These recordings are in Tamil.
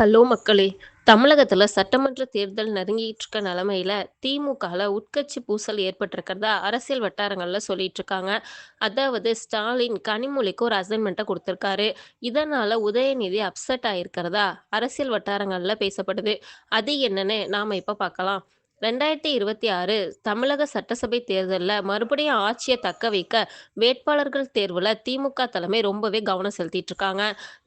ஹலோ மக்களே! தமிழகத்தில் சட்டமன்ற தேர்தல் நெருங்கிட்டு இருக்க நிலமையில திமுகவில் உட்கட்சி பூசல் ஏற்பட்டிருக்கிறதா அரசியல் வட்டாரங்களில் சொல்லிட்டு இருக்காங்க. அதாவது ஸ்டாலின் கனிமொழிக்கு ஒரு அசைன்மெண்ட்டை கொடுத்துருக்காரு இதனால உதயநிதி அப்செட் ஆயிருக்கிறதா அரசியல் வட்டாரங்களில் பேசப்படுது. அது என்னன்னு நாம இப்போ பார்க்கலாம். 2026 தமிழக சட்டசபை தேர்தலில் மறுபடியும் ஆட்சியை தக்க வைக்க வேட்பாளர்கள் தேர்வில் திமுக தலைமை ரொம்பவே கவனம் செலுத்திட்டு இருக்காங்க.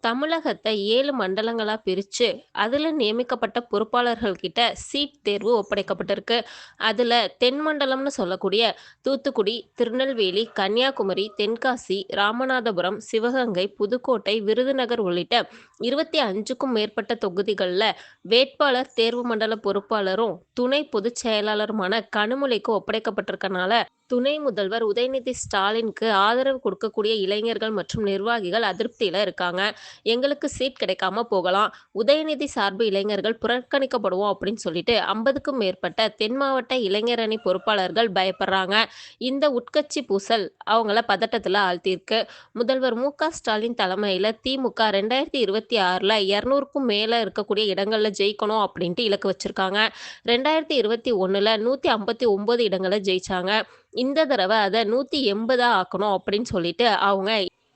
தமிழகத்தை ஏழு மண்டலங்களாக பிரித்து அதில் நியமிக்கப்பட்ட பொறுப்பாளர்கள் கிட்ட சீட் தேர்வு ஒப்படைக்கப்பட்டிருக்கு. அதில் தென் மண்டலம்னு சொல்லக்கூடிய தூத்துக்குடி, திருநெல்வேலி, கன்னியாகுமரி, தென்காசி, ராமநாதபுரம், சிவகங்கை, புதுக்கோட்டை, விருதுநகர் உள்ளிட்ட 25க்கும் மேற்பட்ட தொகுதிகளில் வேட்பாளர் தேர்வு மண்டல பொறுப்பாளரும், துணை பொதுச் செயலாளருமான கனிமொழிக்கு ஒப்படைக்கப்பட்டிருக்கனால, துணை முதல்வர் உதயநிதி ஸ்டாலினுக்கு ஆதரவு கொடுக்கக்கூடிய இளைஞர்கள் மற்றும் நிர்வாகிகள் அதிருப்தியில இருக்காங்க. எங்களுக்கு சீட் கிடைக்காம போகலாம். உதயநிதி சார்பு இளைஞர்கள் புறக்கணிக்கப்படுவோம் அப்படின்னு சொல்லிட்டு 50க்கும் மேற்பட்ட தென் மாவட்ட இளைஞரணி பொறுப்பாளர்கள் பயப்படுறாங்க. இந்த உட்கட்சி பூசல் அவங்கள பதட்டத்தில் ஆழ்த்தியிருக்கு. முதல்வர் மு. க. ஸ்டாலின் தலைமையில் திமுக ரெண்டாயிரத்தி இருபத்தி ஆறில் இரநூறுக்கும் மேலே இருக்கக்கூடிய இடங்களில் ஜெயிக்கணும் அப்படின்ட்டு இலக்கு வச்சிருக்காங்க. 2021ல 159 இடங்கள ஜெயிச்சாங்க. இந்த தடவை அதை நூற்றி எண்பதா ஆக்கணும் அப்படின்னு சொல்லிட்டு அவங்க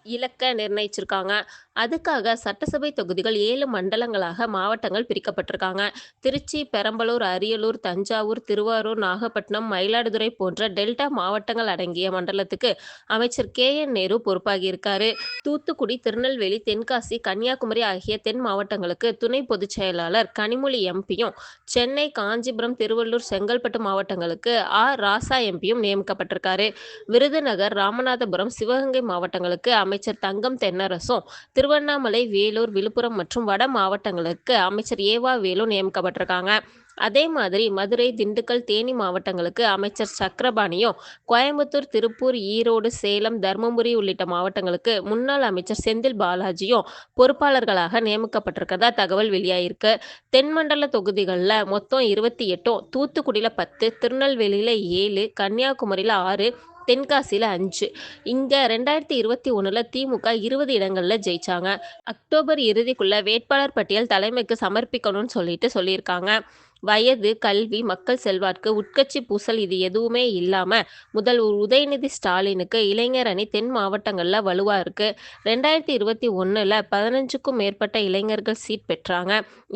இலக்க நிர்ணயிச்சிருக்காங்க. அதுக்காக சட்டசபை தொகுதிகள் ஏழு மண்டலங்களாக மாவட்டங்கள் பிரிக்கப்பட்டிருக்காங்க. திருச்சி, பெரம்பலூர், அரியலூர், தஞ்சாவூர், திருவாரூர், நாகப்பட்டினம், மயிலாடுதுறை போன்ற டெல்டா மாவட்டங்கள் அடங்கிய மண்டலத்துக்கு அமைச்சர் கே. என். நேரு பொறுப்பாகியிருக்காரு. தூத்துக்குடி, திருநெல்வேலி, தென்காசி, கன்னியாகுமரி ஆகிய தென் மாவட்டங்களுக்கு துணை பொதுச் செயலாளர் கனிமொழி எம்.பி.யும், சென்னை, காஞ்சிபுரம், திருவள்ளூர், செங்கல்பட்டு மாவட்டங்களுக்கு ஆர் ராசா எம்.பி.யும் நியமிக்கப்பட்டிருக்காரு. விருதுநகர், ராமநாதபுரம், சிவகங்கை மாவட்டங்களுக்கு அமைச்சர் தங்கம் தென்னரசும், திருவண்ணாமலை, வேலூர், விழுப்புரம் மற்றும் வட மாவட்டங்களுக்கு அமைச்சர் ஏவா வேலு நியமிக்கப்பட்டிருக்காங்க. அதே மாதிரி மதுரை, திண்டுக்கல், தேனி மாவட்டங்களுக்கு அமைச்சர் சக்கரபாணியும் கோயம்புத்தூர், திருப்பூர், ஈரோடு, சேலம், தர்மபுரி உள்ளிட்ட மாவட்டங்களுக்கு முன்னாள் அமைச்சர் செந்தில் பாலாஜியும் பொறுப்பாளர்களாக நியமிக்கப்பட்டிருக்கிறதா தகவல் வெளியாகியிருக்கு. தென் மண்டல மொத்தம் மொத்தம் 28ம், தூத்துக்குடியில 10, திருநெல்வேலியில 7, கன்னியாகுமரியில 6, தென்காசியில் அஞ்சு இங்கே ரெண்டாயிரத்தி இருபத்தி ஒன்றில் திமுக இருபது இடங்களில் ஜெயிச்சாங்க. அக்டோபர் இறுதிக்குள்ளே வேட்பாளர் பட்டியல் தலைமைக்கு சமர்ப்பிக்கணும்னு சொல்லிட்டு சொல்லியிருக்காங்க. வயது, கல்வி, மக்கள் செல்வாக்கு, உட்கட்சி பூசல் இது எதுவுமே இல்லாம முதல்வர் உதயநிதி ஸ்டாலினுக்கு இளைஞர் அணி தென் மாவட்டங்கள்ல வலுவா இருக்கு. 2021ல 15க்கும் மேற்பட்ட இளைஞர்கள் சீட் பெற்றாங்க.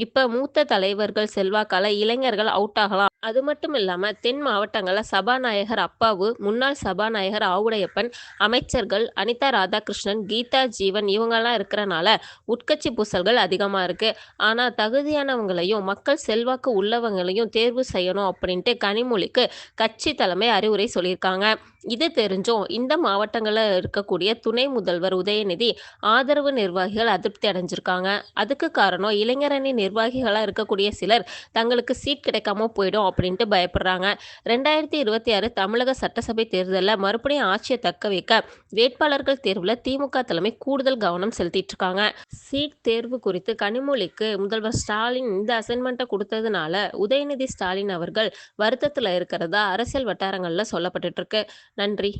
இப்ப மூத்த தலைவர்கள் செல்வாக்கால இளைஞர்கள் அவுட் ஆகலாம். அது மட்டும் இல்லாம தென் மாவட்டங்கள்ல சபாநாயகர் அப்பாவு, முன்னாள் சபாநாயகர் ஆவுடையப்பன், அமைச்சர்கள் அனிதா ராதாகிருஷ்ணன், கீதா ஜீவன் இவங்கெல்லாம் இருக்கிறனால உட்கட்சி பூசல்கள் அதிகமா இருக்கு. ஆனா தகுதியானவங்களையும், மக்கள் செல்வாக்கு உள்ளவங்களையும் தேர்வு செய்யணும் அப்படின்ட்டு கனிமொழிக்கு கட்சி தலைமை அறிவுரை சொல்லியிருக்காங்க. இது தெரிஞ்சும் இந்த மாவட்டங்களில் இருக்கக்கூடிய துணை முதல்வர் உதயநிதி ஆதரவு நிர்வாகிகள் அதிருப்தி அடைஞ்சிருக்காங்க. அதுக்கு காரணம் இளைஞரணி நிர்வாகிகளாக இருக்கக்கூடிய சிலர் தங்களுக்கு சீட் கிடைக்காம போயிடும் அப்படின்ட்டு பயப்படுறாங்க. 2026 தமிழக சட்டசபை தேர்தலில் மறுபடியும் ஆட்சியை தக்க வைக்க வேட்பாளர்கள் தேர்வில் திமுக தலைமை கூடுதல் கவனம் செலுத்திட்டு இருக்காங்க. சீட் தேர்வு குறித்து கனிமொழிக்கு முதல்வர் ஸ்டாலின் இந்த அசைன்மெண்ட்டை கொடுத்ததுனால உதயநிதி ஸ்டாலின் அவர்கள் வருத்தத்தில் இருக்கிறதா அரசியல் வட்டாரங்களில் சொல்லப்பட்டுட்டு இருக்கு. நன்றி.